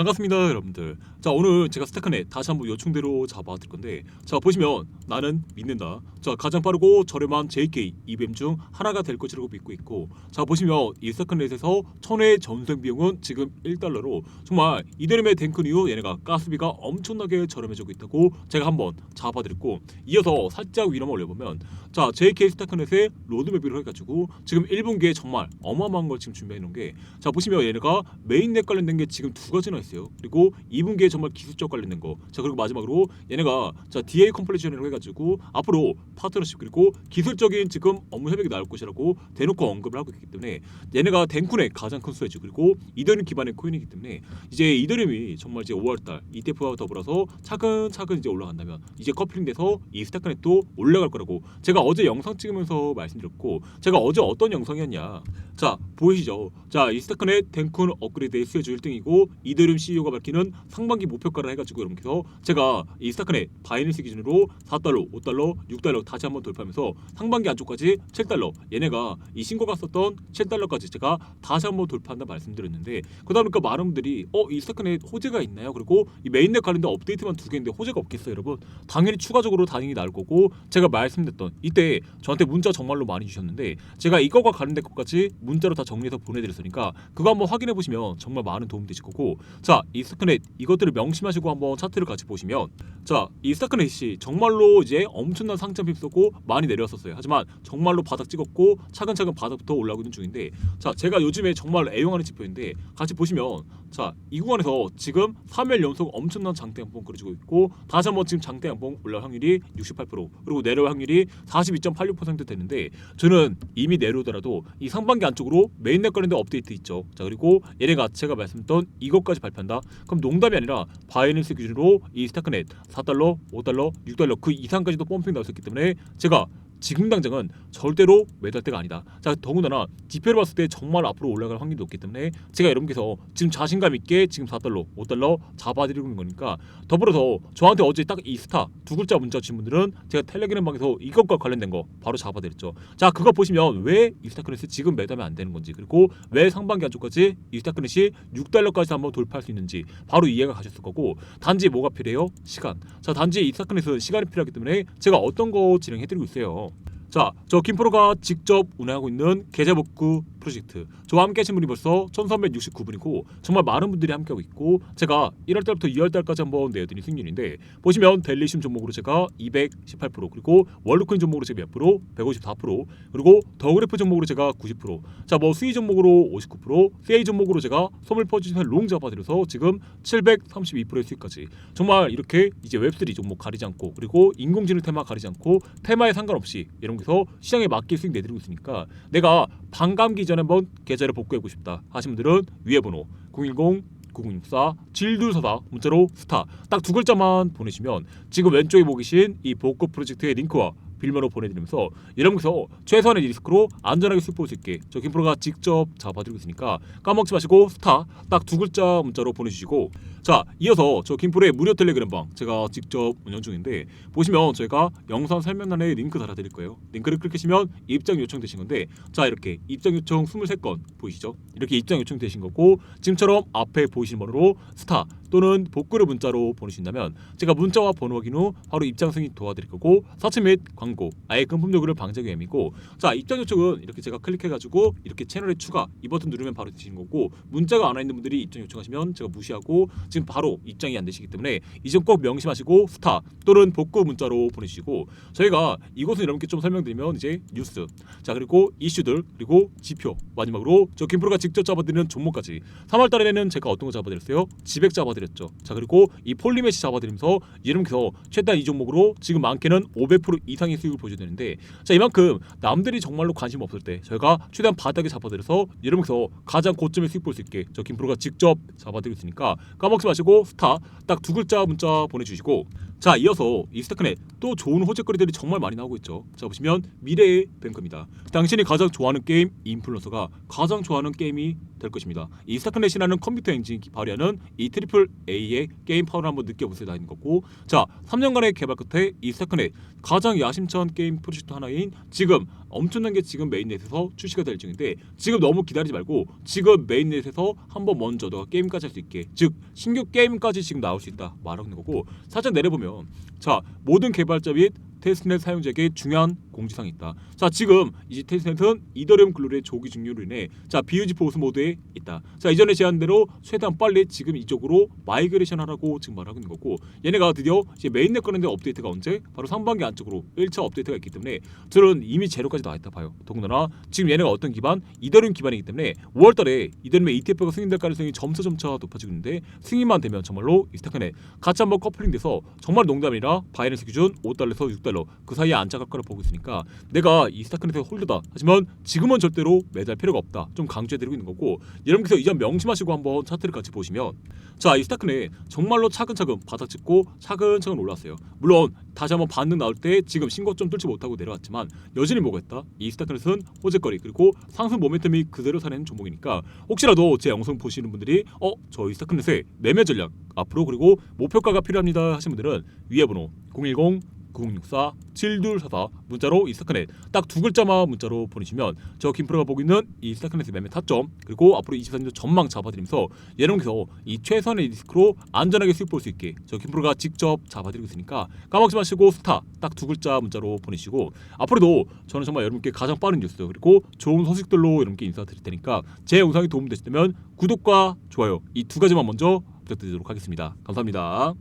반갑습니다 여러분들 자 오늘 제가 스타크넷 다시 한번 요청대로 잡아드릴 건데 자 보시면 나는 믿는다 자 가장 빠르고 저렴한 JK EBM 중 하나가 될 것이라고 믿고 있고 자 보시면 이 스타크넷에서 천회 전생 비용은 지금 1달러로 정말 이더리움의 탱크 이후 얘네가 가스비가 엄청나게 저렴해지고 있다고 제가 한번 잡아드렸고 이어서 살짝 위로만 올려보면 자 JK 스타크넷의 로드맵으로 해가지고 지금 1분기에 정말 어마어마한 걸 지금 준비해 놓은 게 자 보시면 얘네가 메인넷 관련된 게 지금 두 가지나 있어요. 그리고 2분기에 정말 기술적 관련된 거. 자 그리고 마지막으로 얘네가 자 DA 컴플레이션이라고 해가지고 앞으로 파트너십 그리고 기술적인 지금 업무 협약이 나올 것이라고 대놓고 언급을 하고 있기 때문에 얘네가 덴쿤의 가장 큰 수혜주 그리고 이더리움 기반의 코인이기 때문에 이제 이더리움이 정말 이제 5월달 ETF와 더불어서 차근차근 이제 올라간다면 이제 커플링돼서 이 스타크넷도 올라갈 거라고 제가 어제 영상 찍으면서 말씀드렸고 제가 어제 어떤 영상이었냐. 자 보이시죠? 자 이 스타크넷 덴쿤 업그레이드의 수혜주 1등이고 이더리움 CEO가 밝히는 상반기 목표가를 해가지고 이렇게해서 제가 이 스타크넷 바이낸스 기준으로 4달러 5달러 6달러 다시 한번 돌파하면서 상반기 안쪽까지 7달러 얘네가 이 신고가 썼던 7달러까지 제가 다시 한번 돌파한다 말씀드렸는데 그러다 보니까 많은 분들이 어 이 스타크넷 호재가 있나요? 그리고 이 메인넷 관련된 업데이트만 두 개인데 호재가 없겠어요 여러분? 당연히 추가적으로 당연히 나올 거고 제가 말씀드렸던 이때 저한테 문자 정말로 많이 주셨는데 제가 이거가 관련된 것까지 문자로 다 정리해서 보내드렸으니까 그거 한번 확인해 보시면 정말 많은 도움 되실 거고 자 이 스타크넷 이것들을 명심하시고 한번 차트를 같이 보시면 자 이 스타크넷이 정말로 이제 엄청난 상승 휩쓰고 많이 내려왔었어요. 하지만 정말로 바닥 찍었고 차근차근 바닥부터 올라오고 있는 중인데 자 제가 요즘에 정말 애용하는 지표인데 같이 보시면 자 이 구간에서 지금 3일 연속 엄청난 장대 양봉 그려지고 있고 다시 한번 지금 장대 양봉 올라올 확률이 68% 그리고 내려올 확률이 42.86% 되는데 저는 이미 내려오더라도 이 상반기 안쪽으로 메인넷 관련된 업데이트 있죠. 자 그리고 얘네가 제가 말씀드렸던 이것까지 발 표한다. 그럼 농담이 아니라 바이낸스 기준으로 이 스타크넷 4달러 5달러 6달러 그 이상까지도 펌핑 나왔었기 때문에 제가 지금 당장은 절대로 매도할 때가 아니다. 자 더군다나 지표를 봤을 때 정말 앞으로 올라갈 확률이 높기 때문에 제가 여러분께서 지금 자신감 있게 지금 4달러, 5달러 잡아드리고 있는 거니까 더불어서 저한테 어제 딱 이 스타 두 글자 문자 주신 분들은 제가 텔레그램 방에서 이것과 관련된 거 바로 잡아드렸죠. 자 그거 보시면 왜 이 스타크넷이 지금 매도하면 안 되는 건지 그리고 왜 상반기 안쪽까지 이 스타크넷이 6달러까지 한번 돌파할 수 있는지 바로 이해가 가셨을 거고 단지 뭐가 필요해요? 시간. 자 단지 이 스타크넷은 시간이 필요하기 때문에 제가 어떤 거 진행해드리고 있어요. 자, 저 김프로가 직접 운영하고 있는 계좌 복구 프로젝트. 저와 함께 하신 분이 벌써 1369분이고 정말 많은 분들이 함께하고 있고 제가 1월 달부터 2월 달까지 한번 내어드린 승률인데 보시면 델리심 종목으로 제가 218% 그리고 월드코인 종목으로 제가 몇 프로? 154% 그리고 더그래프 종목으로 제가 90% 자, 뭐 수익 종목으로 59% CA 종목으로 제가 선물 포지션 롱 잡아드려서 지금 732%의 수익까지 정말 이렇게 이제 웹3 종목 가리지 않고 그리고 인공지능 테마 가리지 않고 테마에 상관없이 이런 데서 시장에 맞게 수익 내드리고 있으니까 내가 반감기 전에 한번 계좌를 복구해보고 싶다. 하신 분들은 위에 번호 010 9064 질둘사사 문자로 스타 딱 두 글자만 보내시면 지금 왼쪽에 보고 계신 이 복구 프로젝트의 링크와 빌면으로 보내드리면서 여러분께서 최소한의 리스크로 안전하게 볼수 있게 저 김프로가 직접 잡아드리고 있으니까 까먹지 마시고 스타 딱 두 글자 문자로 보내주시고 자 이어서 저 김프로의 무료 텔레그램방 제가 직접 운영 중인데 보시면 저희가 영상 설명란에 링크 달아드릴 거예요. 링크를 클릭하시면 입장 요청 되신 건데 자 이렇게 입장 요청 23건 보이시죠? 이렇게 입장 요청 되신 거고 지금처럼 앞에 보이시는 번호로 스타 또는 복구를 문자로 보내신다면 제가 문자와 번호 확인 후 바로 입장 승인 도와드릴 거고 사치 및 광고 아예 금품 요구를 방지하기 위함이고 자 입장 요청은 이렇게 제가 클릭해가지고 이렇게 채널에 추가 이 버튼 누르면 바로 되시는 거고 문자가 안 와 있는 분들이 입장 요청하시면 제가 무시하고 지금 바로 입장이 안 되시기 때문에 이 점 꼭 명심하시고 스타 또는 복구 문자로 보내주시고 저희가 이곳은 여러분께 좀 설명드리면 이제 뉴스 자 그리고 이슈들 그리고 지표 마지막으로 저 김프로가 직접 잡아드리는 종목까지 3월 달에는 제가 어떤 거 잡아드렸어요? 지백 잡아드렸 죠. 자 그리고 이 폴리메시 잡아드리면서 여러분께서 최다 이 종목으로 지금 많게는 500% 이상의 수익을 보셔야 되는데 자 이만큼 남들이 정말로 관심 없을 때 저희가 최대한 바닥에 잡아드려서 여러분께서 가장 고점의 수익 볼 수 있게 저 김프로가 직접 잡아드리고 있으니까 까먹지 마시고 스타 딱 두 글자 문자 보내주시고 자 이어서 이 스타크넷 또 좋은 호재거리들이 정말 많이 나오고 있죠. 자 보시면 미래의 뱅크입니다. 당신이 가장 좋아하는 게임 인플루언서가 가장 좋아하는 게임이 될 것입니다. 이 스타크넷이라는 컴퓨터 엔진이 발휘하는 이 트리플 A의 게임 파워를 한번 느껴보세요. 나 있는 거고. 자 3년간의 개발 끝에 이 스타크넷 가장 야심찬 게임 프로젝트 하나인 지금 엄청난 게 지금 메인넷에서 출시가 될 중인데 지금 너무 기다리지 말고 지금 메인넷에서 한번 먼저 너가 게임까지 할 수 있게 즉 신규 게임까지 지금 나올 수 있다 말하고 있는 거고 살짝 내려보면 자 모든 개발자 및 테스트넷 사용자에게 중요한 공지사항이 있다. 자 지금 이 테스트넷은 이더리움 글로리의 조기 증류로 인해 자 비유지 보수 모드에 있다. 자 이전에 제안한 대로 최대한 빨리 지금 이쪽으로 마이그레이션 하라고 지금 말하고 있는 거고 얘네가 드디어 이제 메인넷 꺼낸데 업데이트가 언제? 바로 상반기 안쪽으로 1차 업데이트가 있기 때문에 저는 이미 재료까지 나와 있다 봐요. 더군다나 지금 얘네가 어떤 기반? 이더리움 기반이기 때문에 5월달에 이더리움의 ETF가 승인될 가능성이 점차 점차 높아지고 있는데 승인만 되면 정말로 이 스타크넷 같이 한번 커플링돼서 정말 농담이라 바이낸스 기준 5달러에서 6달러 그 사이에 안짝할 거라 보고 있으니까 내가 이 스타크넷의 홀더다. 하지만 지금은 절대로 매달 필요가 없다. 좀 강조해드리고 있는 거고 여러분께서 이 점 명심하시고 한번 차트를 같이 보시면 자 이 스타크넷 정말로 차근차근 바닥 찍고 차근차근 올랐어요. 물론 다시 한번 반등 나올 때 지금 신고점 뚫지 못하고 내려왔지만 여전히 뭐가 있다? 이 스타크넷은 호재거리 그리고 상승 모멘텀이 그대로 사는 종목이니까 혹시라도 제 영상 보시는 분들이 어 저희 스타크넷의 매매 전략 앞으로 그리고 목표가가 필요합니다 하시는 분들은 위에 번호 010 9064 7244 문자로 이 스타크넷 딱 두 글자만 문자로 보내시면 저 김프로가 보고 있는 이 스타크넷의 매매 타점 그리고 앞으로 24년도 전망 잡아드리면서 여러분께서 이 최선의 리스크로 안전하게 수익 볼 수 있게 저 김프로가 직접 잡아드리고 있으니까 까먹지 마시고 스타 딱 두 글자 문자로 보내시고 앞으로도 저는 정말 여러분께 가장 빠른 뉴스 그리고 좋은 소식들로 여러분께 인사드릴 테니까 제 영상이 도움되셨다면 구독과 좋아요 이 두 가지만 먼저 부탁드리도록 하겠습니다 감사합니다.